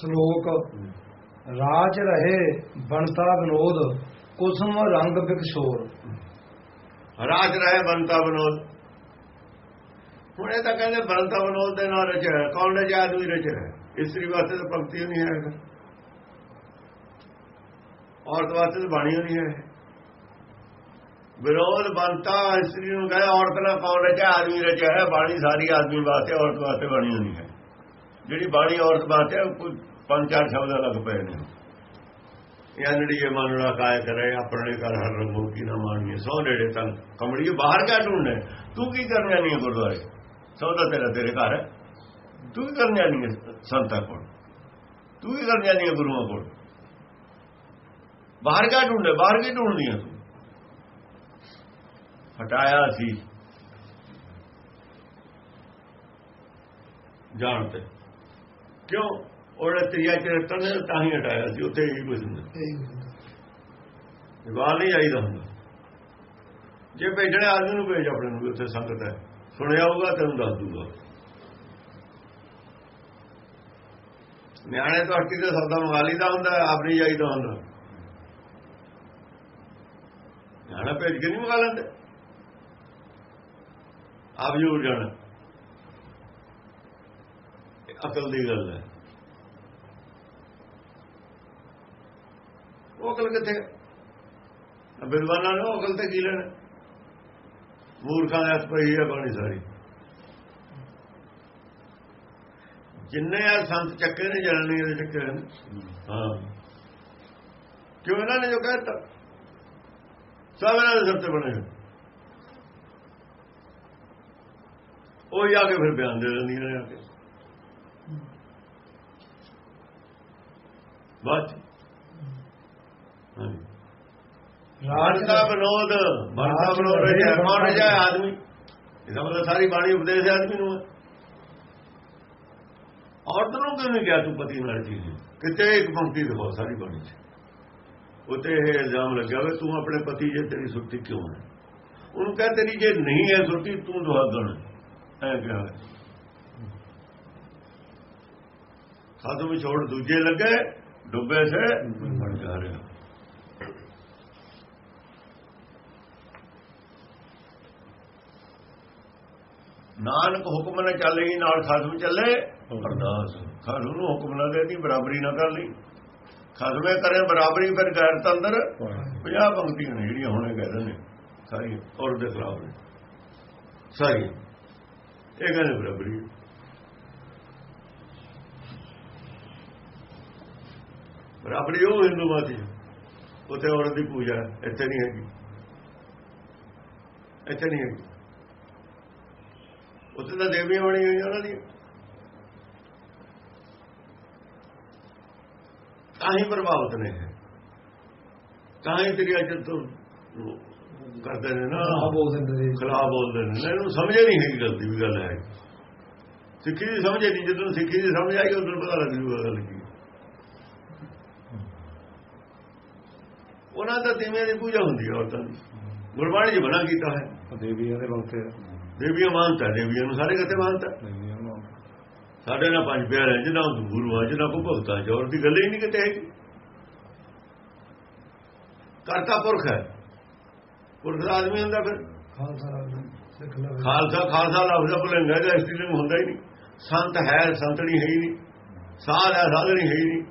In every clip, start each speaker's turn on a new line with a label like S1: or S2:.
S1: ਸ਼ਲੋਕ, ਰਾਜ ਰਹੇ ਬਣਤਾ ਵਿਨੋਦ, ਕੁਸਮ ਰੰਗ ਬਿਕਸ਼ੋਰ।
S2: ਰਾਜ ਰਹੇ ਬਣਤਾ ਵਿਨੋਦ। ਹੁਣ ਇਹ ਤਾਂ ਕਹਿੰਦੇ ਬਣਤਾ ਵਿਨੋਦ ਦੇ ਨਾਲ ਰਚਿਆ ਕੌਣ ਰਚਿਆ? ਆਦਮੀ ਰਚਿਆ ਇਸਤਰੀ ਵਾਸਤੇ ਤਾਂ ਭਗਤੀ ਨਹੀਂ ਹੈ। ਔਰਤ ਵਾਸਤੇ ਤਾਂ ਬਾਣੀ ਨਹੀਂ ਹੈ। ਵਿਰੋਧ ਬੰਤਾ ਇਸਤਰੀ ਨੂੰ ਕਹੇ ਔਰਤ ਨਾਲ ਕੌਣ ਰਚਿਆ? ਆਦਮੀ ਰਚਿਆ ਹੈ ਬਾਣੀ ਸਾਰੀ ਆਦਮੀ ਵਾਸਤੇ, ਔਰਤ ਵਾਸਤੇ ਬਾਣੀ ਨਹੀਂ ਹੈ। ਜਿਹੜੀ ਬਾਣੀ ਔਰਤ ਵਾਸਤੇ ਕੋਈ ਪੰਜ ਚਾਰ ਸ਼ਬਦ ਲੱਗ ਪਏ ਨੇ। ਯਾਨੜੀ ਇਹ ਮੰਨਣਾ ਕਾਇ ਕਰੇ, ਆਪਣੇ ਘਰ ਹਰ ਰੰਗੋ ਕੀ ਨਾ ਮਾਣੀਏ। ਸੋ ਨੇੜੇ ਤੱਕ ਕਮੜੀਏ ਬਾਹਰ ਕਿਆ ਢੂੰਡੇ ਤੂੰ ਕੀ ਕਰਨਿਆ ਨਹੀਂ ਹੈ ਗੁਰਦੁਆਰੇ? ਸੌਦਾ ਤੇਰਾ ਤੇਰੇ ਘਰ ਤੂੰ ਕੀ ਕਰਨਿਆ ਨਹੀਂ ਹੈ ਸੰਤਾਂ ਕੋਲ? ਤੂੰ ਕੀ ਕਰਨਿਆ ਨਹੀਂ ਹੈ ਗੁਰੂਆਂ ਕੋਲ? ਬਾਹਰ ਕਿਆ ਢੂੰਡੇ ਬਾਹਰ ਕੀ ਢੂੰਡਦੀਆਂ ਤੂੰ? ਹਟਾਇਆ ਸੀ। ਜਾਣ ਤੇ। ਕਿਉਂ? ਉਹਨੇ ਤ੍ਰਿਆ ਚਰਿੱਤਰ ਨੇ ਤਾਂ ਹੀ ਹਟਾਇਆ ਸੀ ਉੱਥੇ ਹੀ ਕੁਝ ਨਹੀਂ। ਜਵਾਲ ਨਹੀਂ। ਆਈਦਾ ਹੁੰਦਾ। ਜੇ ਭੇਜਣੇ ਆਦਮੀ ਨੂੰ ਭੇਜ ਆਪਣੇ ਨੂੰ ਉੱਥੇ ਸੰਗਤ ਹੈ। ਸੁਣਿਆ ਹੋਊਗਾ ਤੈਨੂੰ ਦੱਸ ਦੂਗਾ। ਨਿਆਣੇ ਤੋਂ ਹੱਟੀ ਦਾ ਸੌਦਾ ਮੰਗਾ ਲਈਦਾ ਹੁੰਦਾ ਆਪ ਨਹੀਂ ਜਾਈਦਾ ਹੁੰਦਾ। ਨਿਆਣਾ ਭੇਜ ਕੇ ਨਹੀਂ ਮੰਗਾ ਲੈਂਦੇ। ਆਪ ਜੂਰ ਜਾਣਾ। ਅਕਲ ਦੀ ਗੱਲ ਹੈ। ਉਹ ਅਕਲ ਕਿੱਥੇ ਹੈ? ਬਿਲਵਾਨਾ ਅਕਲ ਤੇ ਕੀ ਲੈਣਾ? ਮੂਰਖਾਂ ਦੇ ਹੱਥ ਪਈ ਹੈ ਬਾਣੀ ਸਾਰੀ। ਜਿੰਨੇ ਆ ਸੰਤ ਚੱਕੇ ਨੇ ਜਲਣੀ ਦੇ ਚੱਕੇ ਹਾਂ। ਕਿਉਂ ਇਹਨਾਂ ਨੇ ਜੋ ਕਹਿਤਾ ਸਭ ਇਹਨਾਂ ਦੇ ਸਿਰ ਤੇ ਬਣੇ ਹੋਏ। ਉਹ ਜਾ ਕੇ ਫਿਰ ਬਿਆਨ ਦੇ ਦਿੰਦੀਆਂ ਨੇ ਆ ਕੇ। ਬਾਤ ਹਾਂਜੀ।
S1: ਰਾਜ
S2: ਦਾ ਵਿਨੋਦ ਮਰਦਾ ਵਿਨੋਦ ਰਜਿਆ ਕੌਣ ਰਜਿਆ ਆਦਮੀ। ਇਹਦਾ ਮਤਲਬ ਸਾਰੀ ਬਾਣੀ ਉਪਦੇਸ਼ ਆਦਮੀ ਨੂੰ। ਹੈ ਔਰਤ ਨੂੰ ਕਿਉਂ ਨਹੀਂ ਕਿਹਾ ਤੂੰ ਪਤੀ ਨਾਲ ਜੀ? ਕਿਤੇ ਇੱਕ ਪੰਕਤੀ ਦਿਖਾਓ ਸਾਰੀ ਬਾਣੀ 'ਚ। ਉਤੇ ਇਹ ਇਲਜ਼ਾਮ ਲੱਗਿਆ ਵੇ ਤੂੰ ਆਪਣੇ ਪਤੀ ਜੇ ਤੇਰੀ ਸੁਰਤੀ ਕਿਉਂ ਹੈ? ਉਹਨੂੰ ਕਹ ਤੇਰੀ ਜੇ ਨਹੀਂ ਹੈ ਸੁਰਤੀ ਤੂੰ ਦੁਹਾਗਣ ਐ ਕਿਹਾ। ਸਾਧੂ ਵਿੱਚ ਛੋੜ ਦੂਜੇ ਲੱਗੇ। ਡੁੱਬੇ ਸੇ। ਬਣ ਜਾ ਰਿਹਾ ਨਾਨਕ ਹੁਕਮ ਨਾਲ ਚੱਲੇ ਨਾਲ ਖਸਮ ਚੱਲੇ। ਅਰਦਾਸ। ਖਸਮ ਨੂੰ ਹੁਕਮ ਨਾ ਦੇਦੀ ਬਰਾਬਰੀ ਨਾ ਕਰ ਲਈ। ਖਸਮੇ ਕਰੇ, ਬਰਾਬਰੀ ਫਿਰ ਗੈਰਤ ਅੰਦਰ। 50 ਪੰਕਤੀਆਂ ਨੇ ਜਿਹੜੀਆਂ ਹੁਣੇ ਕਹਿੰਦੇ ਨੇ। ਸਾਰੀ ਔਰ ਦੇ ਖਿਲਾਫ ਨੇ। ਸਾਰੀ ਇਹ ਕਹਿੰਦੇ ਬਰਾਬਰੀ। ਬਰਾਬਰੀ ਉਹ ਹਿੰਦੂ ਮਾਤੀ ਉੱਥੇ ਔਰਤ ਦੀ ਪੂਜਾ ਇੱਥੇ ਨਹੀਂ ਹੈਗੀ। ਇੱਥੇ ਨਹੀਂ ਹੈਗੀ। ਉੱਥੇ ਤਾਂ ਦੇਵੀਆਂ ਬਣੀਆਂ ਹੋਈਆਂ ਉਹਨਾਂ ਦੀਆਂ। ਤਾਂ ਹੀ ਪ੍ਰਭਾਵਿਤ ਨੇ। ਤਾਂ ਹੀ ਤੇਰੀ ਅਜਤ ਤੋਂ ਕਰਦੇ ਨੇ ਨਾ। ਖਿਲਾਫ ਬੋਲਦੇ ਨੇ ਇਹਨੂੰ ਸਮਝੇ ਨਹੀਂ ਹੈਗੀ ਗੱਲ ਦੀ ਵੀ ਗੱਲ ਹੈ। ਸਿੱਖੀ ਦੀ ਸਮਝੇ ਨਹੀਂ ਜਦੋਂ ਸਿੱਖੀ ਦੀ ਸਮਝ ਆਏਗੀ ਉਦੋਂ ਪਤਾ ਲੱਗ ਜੂਗਾ ਗੱਲ ਕੀ ਹੈ। ਉਹਨਾਂ ਦਾ ਦੇਵੀਆਂ ਦੀ ਪੂਜਾ ਹੁੰਦੀ ਹੈ ਔਰਤਾਂ ਦੀ। ਗੁਰਬਾਣੀ 'ਚ ਬਣਾ ਕੀਤਾ ਹੈ।
S1: ਦੇਵੀਆਂ ਦੇ ਬੰਤੇ
S2: ਦੇਵੀਆਂ ਮਾਨਤਾ ਦੇਵੀਆਂ ਨੂੰ ਸਾਰੇ ਕਿਤੇ ਮਾਨਤਾ ਸਾਡੇ ਨਾਲ ਪੰਜ ਪਿਆਰੇ ਜਿਹਨਾਂ ਨੂੰ ਗੁਰੂ ਆ ਜਿਹਨਾਂ ਕੋ ਭਗਤਾਂ ਜੋਰ ਦੀ ਗੱਲ ਹੀ ਨਹੀਂ ਕਿਤੇ ਹੈਗੀ। ਕਰਤਾ ਪੁਰਖ ਹੈ। ਪੁਰਖ ਦਾ ਆਦਮੀ ਹੁੰਦਾ ਫਿਰ।
S1: ਖਾਲਸਾ
S2: ਖਾਲਸਾ ਲਫ਼ਜ਼ ਦਾ ਭੁਲੇਂਗਾ ਜਾਂ ਇਸਤਰੀ ਨੂੰ ਹੁੰਦਾ ਹੀ ਨਹੀਂ। ਸੰਤ ਹੈ ਸੰਤਣੀ ਹੈ ਹੀ ਨਹੀਂ। ਸਾਧ ਹੈ ਸਾਧਣੀ ਹੈ ਹੀ ਨਹੀਂ।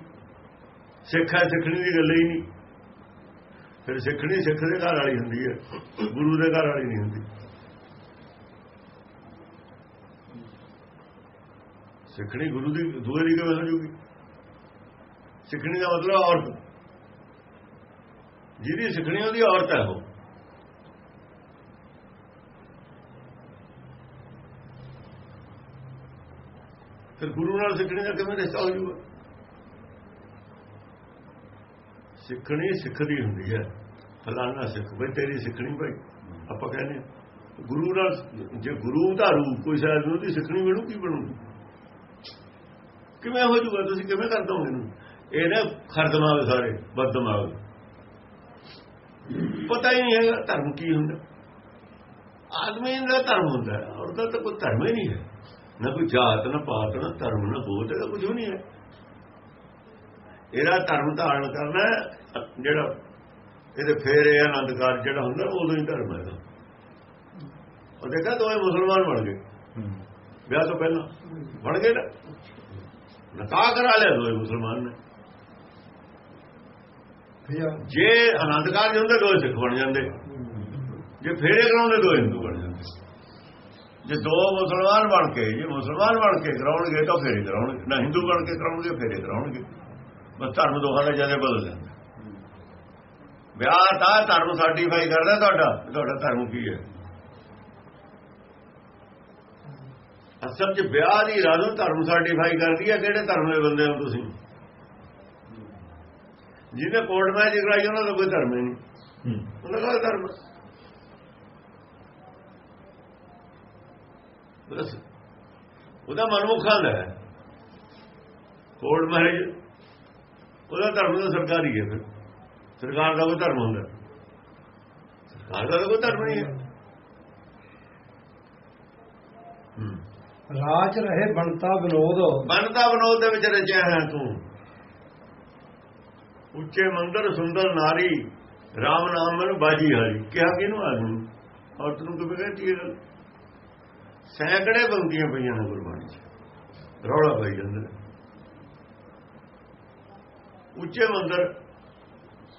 S2: ਸਿੱਖ ਹੈ ਸਿੱਖਣੀ ਦੀ ਗੱਲ ਹੀ ਨਹੀਂ। ਫਿਰ ਸਿੱਖਣੀ ਸਿੱਖ ਦੇ ਘਰ ਵਾਲੀ ਹੁੰਦੀ ਹੈ। ਗੁਰੂ ਦੇ ਘਰ ਵਾਲੀ ਨਹੀਂ ਹੁੰਦੀ। ਸਿੱਖਣੀ ਗੁਰੂ ਦੀ ਦੂਏ ਦੀ ਕਿਵੇਂ ਹੋ ਜੂਗੀ। ਸਿੱਖਣੀ ਦਾ ਮਤਲਬ ਔਰਤ। ਜਿਹਦੀ ਸਿੱਖਣੀ ਉਹਦੀ ਔਰਤ ਹੈ ਉਹ। ਫਿਰ ਗੁਰੂ ਨਾਲ ਸਿੱਖਣੀ ਦਾ ਕਿਵੇਂ ਰਿਸ਼ਤਾ ਹੋ ਜੂਗਾ? ਸਿੱਖਣੀ ਸਿੱਖਦੀ ਹੁੰਦੀ ਹੈ। ਫਲਾਣਾ ਸਿੱਖ ਬਈ ਤੇਰੀ ਸਿੱਖਣੀ ਭਾਈ ਆਪਾਂ ਕਹਿੰਦੇ ਹਾਂ। ਗੁਰੂ ਨਾਲ ਜੇ ਗੁਰੂ ਦਾ ਰੂਪ ਕੋਈ ਸ਼ਾਇਦ ਉਹਦੀ ਸਿੱਖਣੀ ਬਣੂ ਕੀ ਬਣੂ ਕਿਵੇਂ ਹੋ ਜੂਗਾ ਤੁਸੀਂ ਕਿਵੇਂ ਕਰ ਦੋਗੇ ਇਹਨੂੰ? ਇਹ ਨਾ ਖਰਦਮਾਗ ਸਾਰੇ ਬਦਦਮਾਗ ਪਤਾ ਹੀ ਨਹੀਂ ਹੈਗਾ ਧਰਮ ਕੀ ਹੁੰਦਾ। ਆਦਮੀ ਦਾ ਧਰਮ ਹੁੰਦਾ ਹੈ, ਤਾਂ ਕੋਈ ਧਰਮ ਹੀ ਨਹੀਂ ਹੈ। ਨਾ ਕੋਈ ਜਾਤ ਨਾ ਪਾਤ ਨਾ ਧਰਮ ਨਾ ਬੋਧ ਦਾ ਕੁਝ ਵੀ ਨਹੀਂ ਹੈ। ਇਹਦਾ ਧਰਮ ਧਾਰਨ ਕਰਨਾ ਜਿਹੜਾ ਇਹਦੇ ਫੇਰ ਇਹ ਆਨੰਦ ਕਾਰਜ ਜਿਹੜਾ ਹੁੰਦਾ ਉਦੋਂ ਹੀ ਧਰਮ ਹੈ ਇਹਦਾ। ਉਹ ਦੇਖਿਆ ਦੋਵੇਂ ਮੁਸਲਮਾਨ ਬਣ ਗਏ। ਵਿਆਹ ਤੋਂ ਪਹਿਲਾਂ ਬਣ ਗਏ ਨਾ। ਨਕਾਹ ਕਰਾ ਲਿਆ ਦੋਵੇਂ ਮੁਸਲਮਾਨ ਨੇ। ਜੇ ਆਨੰਦ ਕਾਰਜ ਹੁੰਦੇ ਦੋਵੇਂ ਸਿੱਖ ਬਣ ਜਾਂਦੇ। ਜੇ ਫੇਰੇ ਕਰਾਉਂਦੇ ਦੋ ਹਿੰਦੂ ਬਣ ਜਾਂਦੇ। ਜੇ ਦੋ ਮੁਸਲਮਾਨ ਬਣ ਕੇ ਜੇ ਮੁਸਲਮਾਨ ਬਣ ਕੇ ਕਰਾਉਣਗੇ ਤਾਂ ਫੇਰੇ ਕਰਾਉਣਗੇ। ਨਾ ਹਿੰਦੂ ਬਣ ਕੇ ਕਰਾਉਣਗੇ ਫੇਰੇ ਕਰਾਉਣਗੇ। ਬਸ ਧਰਮ ਦੋਹਾਂ ਦਾ ਜਦੇ ਬਦਲ ਜਾਂਦਾ ਵਿਆਹ ਤਾਂ ਧਰਮ ਸਰਟੀਫਾਈ ਕਰਦਾ ਤੁਹਾਡਾ ਤੁਹਾਡਾ ਧਰਮ ਕੀ ਹੈ। ਅਸਲ 'ਚ ਵਿਆਹ ਦੀ ਰਾਜੂ ਧਰਮ ਸਰਟੀਫਾਈ ਕਰਦੀ ਹੈ ਕਿਹੜੇ ਧਰਮ ਦੇ ਬੰਦੇ ਹੋ ਤੁਸੀਂ? ਜਿਹਨੇ ਕੋਰਟ ਮੈਚ ਕਰਾਈ ਉਹਨਾਂ ਦਾ ਕੋਈ ਧਰਮ ਨਹੀਂ। ਉਹਨਾਂ ਦਾ ਧਰਮ। ਬਸ ਉਹਦਾ ਮਨਮੁਖਾਂ ਦਾ ਹੈ। ਕੋਰਟ ਮੈਰਿਜ ਉਹਦਾ ਧਰਮ ਤਾਂ ਸਰਕਾਰੀ ਹੈ ਫਿਰ। ਸਰਕਾਰ ਦਾ ਕੋਈ ਧਰਮ ਹੁੰਦਾ। ਸਰਕਾਰ ਦਾ ਕੋਈ ਧਰਮ ਨਹੀਂ ਹੈ।
S1: ਰਾਜ ਰਹੇ ਬਣਤਾ ਵਿਨੋਦ।
S2: ਬਣਦਾ ਬਨੋਦ ਦੇ ਵਿੱਚ ਰਚਿਆ ਹੈ ਤੂੰ। ਉੱਚੇ ਮੰਦਰ ਸੁੰਦਰ ਨਾਰੀ RAM ਨਾਮ ਮਨ ਬਾਜੀ ਹਾਰੀ ਕਿਹਾ ਕਿਹਨੂੰ ਆਦਮੀ ਔਰ ਤੈਨੂੰ ਕਿਵੇਂ ਕਹਿੰਦੀ ਇਹ ਗੱਲ? ਸੈਂਕੜੇ ਬੰਦੀਆਂ ਪਈਆਂ ਨੇ ਗੁਰਬਾਣੀ 'ਚ। ਰੌਲਾ ਪਈ ਜਾਂਦਾ ਉੱਚੇ ਮੰਦਰ।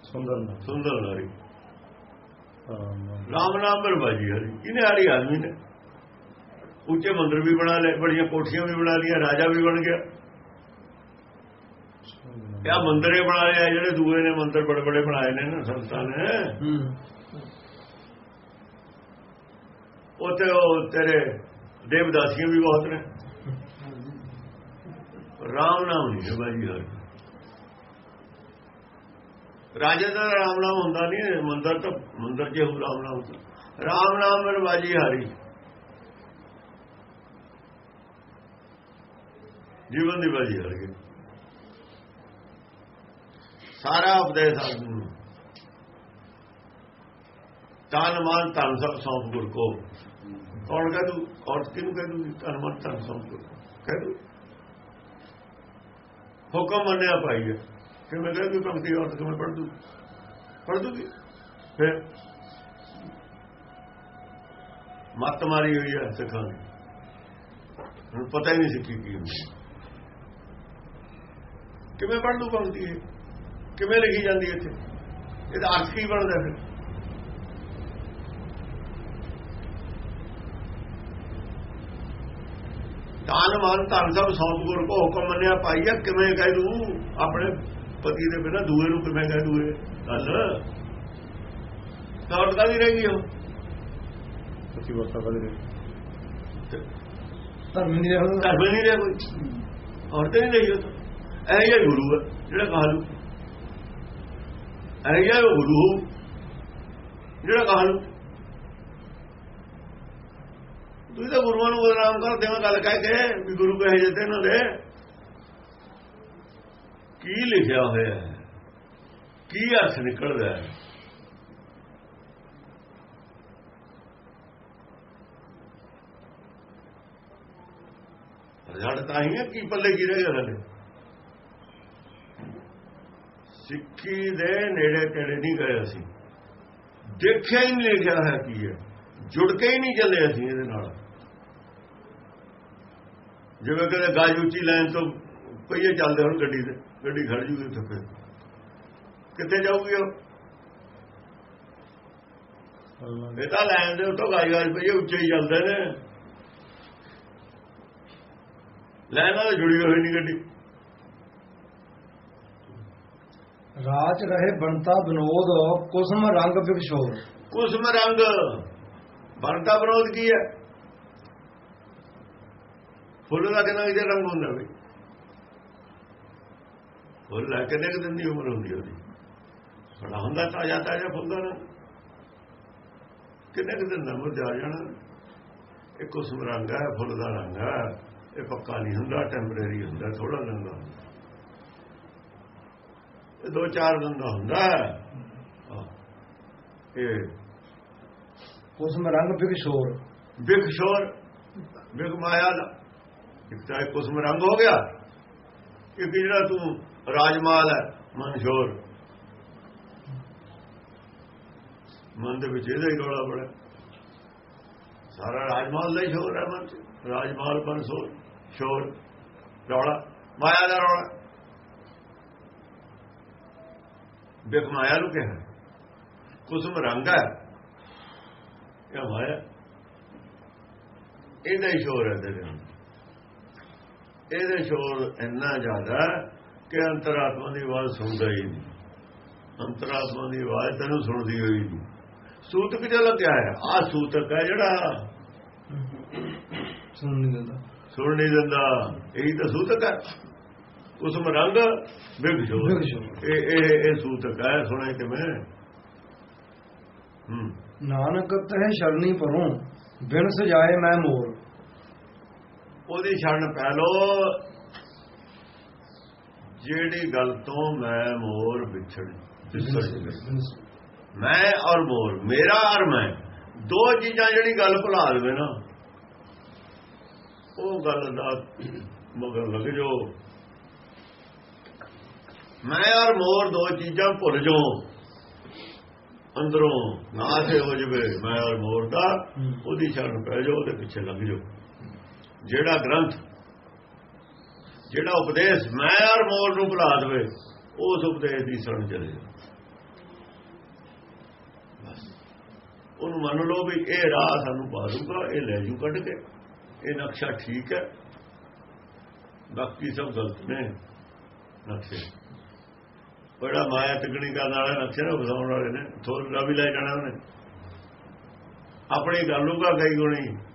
S1: ਸੁੰਦਰ ਨਾ
S2: ਸੁੰਦਰ ਨਾਰੀ। RAM ਨਾਮ ਬਾਜੀ ਹਾਰੀ। ਕਿਹਨੇ ਹਾਰੀ ਆਦਮੀ ਨੇ। ਉੱਚੇ ਮੰਦਰ ਵੀ ਬਣਾ ਲਏ ਬੜੀਆਂ ਕੋਠੀਆਂ ਵੀ ਬਣਾ ਲਈਆਂ ਰਾਜਾ ਵੀ ਬਣ ਗਿਆ। ਇਹ ਮੰਦਰੇ ਬਣਾ ਲਿਆ ਜਿਹੜੇ ਦੂਏ ਨੇ ਮੰਦਰ ਬੜੇ ਬੜੇ ਬਣਾਏ ਨੇ ਨਾ ਸੰਤਾਂ ਨੇ।
S1: ਹੂੰ।
S2: ਉੱਥੇ ਉਹ ਤੇਰੇ ਦੇਵਦਾਸੀਆਂ ਵੀ ਬਹੁਤ ਨੇ। ਰਾਮ ਨਾਮ ਨਹੀਂ ਬਾਜੀ ਹਰ। ਰਾਜਾ ਦਾ ਰਾਮ ਨਾਮ ਹੁੰਦਾ ਨਹੀਂ ਮੰਦਰ ਤਾਂ ਮੰਦਰ ਜੇ ਹੋ ਰਾਮ ਨਾਮ ਰਾਮ ਨਾਮ ਮਨ ਬਾਜੀ ਹਾਰੀ। ਜੀਵਨ ਦੀ ਬਾਜੀ ਹਾਰ ਗਈ। ਸਾਰਾ ਉਪਦੇਸ਼ ਆਦਮੀ ਨੂੰ। ਤਨ ਮਨ, ਧਨ, ਸਭ ਸੌਂਪ ਗੁਰ ਕੋ। ਕੌਣ ਕਹਿ ਦੂ? ਔਰਤ ਕਿਹਨੂੰ ਕਹਿ ਦੂ? ਤਨ ਮਨ, ਧਨ ਸੌਂਪ ਗੁਰ ਕੋ। ਕਹਿ ਦੂ? ਹੁਕਮ ਮੰਨਿਆ ਪਾਈ ਹੈ ਕਿਵੇਂ ਕਹਿੰਦੀ ਦੂ ਔਰਤ ਕਿਵੇਂ ਪੜ ਦੂ। ਪੜ ਦੂਗੀ? ਫਿਰ ਮੱਤ ਮਾਰੀ ਹੋਈ ਹੈ ਸਿੱਖਾਂ ਨੇ। ਹੁਣ ਪਤਾ ਹੀ ਨਹੀਂ ਸਿੱਖੀ ਕੀ ਹੁੰਦੀ। ਕਿਵੇਂ ਪੜ ਦੂ ਪੰਕਤੀ ਇਹ? ਕਿਵੇਂ ਲਿਖੀ ਜਾਂਦੀ ਹੈ ਇੱਥੇ? ਇਹਦਾ ਅਰਥ ਕੀ ਬਣਦਾ ਫਿਰ। ਤਾਨ ਮਾਨ, ਧਨ ਸਭ ਸੌਂਪ ਗੁਰ ਕੋ ਹੁਕਮ ਮੰਨਿਆ ਪਾਈਆ ਕਿਵੇਂ ਕਹਿ ਦੂ? ਆਪਣੇ ਪਤੀ ਦੇ ਬਿਨਾ ਦੂਏ ਨੂੰ ਕਿਵੇਂ ਕਹਿ ਦੂਏ? ਗੱਲ। ਤਾਂ ਕਾਦੀ ਰਹਿ ਗਈ ਉਹ।
S1: ਸੱਚੀ ਵਰਤਾ ਬਦਲੇ ਧਰਮ ਨਹੀਂ ਰਿਹਾ
S2: ਧਰਮ ਨਹੀਂ ਰਿਹਾ ਕੋਈ। ਔਰਤ ਨਹੀਂ ਰਹੀ ਉਹ ਤਾਂ। ਇਹ ਜਿਹਾ ਗੁਰੂ ਹੈ ਜਿਹੜਾ ਕਹਾ ਲੂ ਇਹ ਜਿਹਾ ਗੁਰੂ ਜਿਹੜਾ ਕਹਾ ਲੂ ਤੁਸੀਂ ਤਾਂ ਗੁਰੂਆਂ ਨੂੰ ਬਦਨਾਮ ਕਰਦੇ ਹੋ ਗੱਲ ਕਹਿ ਕੇ ਵੀ ਗੁਰੂ ਕਹੇ ਜਾਂਦੇ ਇਹਨਾਂ ਦੇ। ਕੀ ਲਿਖਿਆ ਹੋਇਆ ਹੈ? ਕੀ ਅਰਥ ਨਿਕਲਦਾ ਹੈ? ਰਿਜ਼ਲਟ ਤਾਂ ਹੀ ਹੈ, ਕੀ ਪੱਲੇ ਕੀ ਰਹਿ ਗਿਆ ਸਾਡੇ ਸਿੱਖੀ ਦੇ ਨੇੜੇ ਤੇੜੇ ਨਹੀਂ ਗਏ ਅਸੀਂ। ਦੇਖਿਆ ਹੀ ਨਹੀਂ ਲਿਖਿਆ ਹੈ ਕੀ ਹੈ। ਜੁੜ ਕੇ ਹੀ ਨਹੀਂ ਚੱਲੇ ਅਸੀਂ ਇਹਦੇ ਨਾਲ। ਜਿਵੇਂ ਕਦੇ ਗਾਜ ਉੱਚੀ ਲਾਈਨ ਤੋਂ ਪਈਏ ਚੱਲਦੇ ਹੁਣ ਗੱਡੀ ਤੇ ਗੱਡੀ ਖੜ ਜੂਗੀ ਉੱਥੇ ਫਿਰ। ਕਿੱਥੇ ਜਾਊਗੀ ਉਹ? ਇਹ ਤਾਂ ਲਾਈਨ ਦੇ ਉੱਤੋਂ ਗਾਜ ਗਾਜ ਪਈਏ ਉੱਚੇ ਹੀ ਚੱਲਦੇ ਨੇ। ਲਾਈਨ ਨਾਲ ਜੁੜੀ ਹੋਈ ਨਹੀਂ ਗੱਡੀ।
S1: ਰਾਜ ਰਹੇ ਬਣਤਾ ਵਿਨੋਦ ਕੁਸਮ ਰੰਗ ਬਿਕਸ਼ੋਰ
S2: ਕੁਸਮ ਰੰਗ। ਬਣਤਾ ਵਿਰੋਧ ਕੀ ਹੈ? ਫੁੱਲ ਦਾ ਕਿੰਨਾ ਜਿਹੜਾ ਰੰਗ ਹੁੰਦਾ ਵੀ। ਫੁੱਲ ਹੈ ਕਿੰਨੇ ਕੁ ਦਿਨ ਦੀ ਉਮਰ ਹੁੰਦੀ ਉਹਦੀ। ਬੜਾ ਹੁੰਦਾ ਤਾਜ਼ਾ ਤਾਜ਼ਾ ਫੁੱਲ ਦਾ ਰੰਗ ਕਿੰਨੇ ਕੁ ਦਿਨ ਦਾ ਮੁਰਝਾ ਜਾਣਾ? ਇਹ ਕੁਸਮ ਰੰਗ ਹੈ ਫੁੱਲ ਦਾ ਰੰਗ ਹੈ। ਇਹ ਪੱਕਾ ਨਹੀਂ ਹੁੰਦਾ ਟੈਂਪਰੇਰੀ ਹੁੰਦਾ ਥੋੜਾ ਹੁੰਦਾ। ਇਹ ਦੋ ਚਾਰ ਦਿਨ ਦਾ ਹੁੰਦਾ। ਇਹ
S1: ਕੁਸਮ ਰੰਗ ਬਿਕਸ਼ੋਰ
S2: ਬਿਗ ਸ਼ੋਰ ਬਿਗ ਮਾਇਆ ਦਾ। ਇੱਕ ਤਾਂ ਕੁਸਮ ਰੰਗ ਹੋ ਗਿਆ। ਇੱਕ ਜਿਹੜਾ ਤੂੰ ਰਾਜਮਾਲ ਹੈ, ਮਨਸ਼ੋਰ। ਮਨ ਦੇ ਵਿੱਚ ਇਹਦਾ ਹੀ ਰੌਲਾ ਬੜਾ। ਸਾਰਾ ਰਾਜਮਾਲ ਦਾ ਹੀ ਸ਼ੋਰ ਹੈ ਮਨ ਚ। ਰਾਜਮਾਲ ਪਰ ਸ਼ੋਰ ਸ਼ੋਰ, ਰੌਲਾ, ਮਾਇਆ ਦਾ ਰੌਲਾ। ਬਿਕ ਮਾਇਆ ਨੂੰ ਕਿਹਾ, ਕੁਸਮ ਰੰਗ ਹੈ। ਇਹ ਮਾਇਆ, ਇਹਦਾ ਹੀ ਸ਼ੋਰ ਹੈ ਤੇਰੇ ਇਹਦੇ ਸ਼ੋਰ ਇੰਨਾ ਜ਼ਿਆਦਾ ਕਿ ਅੰਤਰਾਤਮਾ ਦੀ ਆਵਾਜ਼ ਸੁਣਦਾ ਹੀ ਨਹੀਂ। ਅੰਤਰਾਤਮਾ ਦੀ ਆਵਾਜ਼ ਤੈਨੂੰ ਸੁਣਦੀ ਹੋਈ ਨਹੀਂ। ਸੂਤਕ ਜੋ ਲੱਗਿਆ ਹੈ? ਆ ਸੂਤਕ ਹੈ ਜਿਹੜਾ
S1: ਸੁਣ ਨਹੀਂ ਦਿੰਦਾ।
S2: ਸੁਣ ਨਹੀਂ ਦਿੰਦਾ। ਇਹੀ ਤਾਂ ਸੂਤਕ ਹੈ। ਉਸ ਰੰਗ ਬਿਗ ਸ਼ੋਰ
S1: ਬਿਗ ਸ਼ੋਰ।
S2: ਇਹ ਇਹ ਇਹ ਸੂਤਕ ਹੈ। ਸੁਣੇ ਕਿਵੇਂ? ਹੂੰ।
S1: ਨਾਨਕ ਤਹਿ ਸ਼ਰਣੀ ਪਰੋਂ ਬਿਨ ਸਜਾਏ ਮੈਂ ਮੋਰ।
S2: ਉਹਦੀ ਛਣ ਪੈ ਲੋ। ਜਿਹੜੀ ਗੱਲ ਤੋਂ ਮੈਂ ਮੋਰ ਵਿਛੜ ਵਿਛੜ ਮੈਂ ਔਰ ਮੋਰ ਮੇਰਾ ਔਰ ਮੈਂ ਦੋ ਚੀਜ਼ਾਂ ਜਿਹੜੀ ਗੱਲ ਭੁਲਾ ਦੇਵੇ ਨਾ ਉਹ ਗੱਲ ਦਾ ਮਗਰ ਲੱਗ ਜੋ ਮੈਂ ਔਰ ਮੋਰ ਦੋ ਚੀਜ਼ਾਂ ਭੁੱਲ ਜੋ ਅੰਦਰੋਂ ਨਾਸੇ ਹੋ ਜਵੇ ਮੈਂ ਔਰ ਮੋਰ ਦਾ ਉਹਦੀ ਛਣ ਪੈ ਜਾਓ ਉਹਦੇ ਪਿੱਛੇ ਲੱਗ ਜਾਓ। ਜਿਹੜਾ ਗ੍ਰੰਥ, ਜਿਹੜਾ ਉਪਦੇਸ਼ ਮੈਂ ਔਰ ਮੋਰ ਨੂੰ ਭੁਲਾ ਦੇਵੇ, ਉਸ ਉਪਦੇਸ਼ ਦੀ ਸਣ ਚਲੇ ਉਹਨੂੰ ਮੰਨ ਲਓ ਵੀ ਇਹ ਰਾਹ ਸਾਨੂੰ ਪਾਰੂਗਾ ਇਹ ਲੈ ਜੂ ਕੱਢ ਕੇ, ਇਹ ਨਕਸ਼ਾ ਠੀਕ ਹੈ। ਬਾਕੀ ਸਭ ਗਲਤ ਨੇ ਨਕਸ਼ੇ। ਬੜਾ ਮਾਇਆ ਤਕਣੀ ਕਰਨ ਵਾਲਾ ਨਕਸ਼ੇ ਨੂੰ ਬਸਾਉਣ ਵਾਲੇ ਨੇ ਥੋੜਾ ਵੀ ਲੈ ਜਾਣਾ ਉਹਨੇ। ਆਪਣੀ ਗੱਲੂਗਾ ਕਈ ਗੁਣੀ।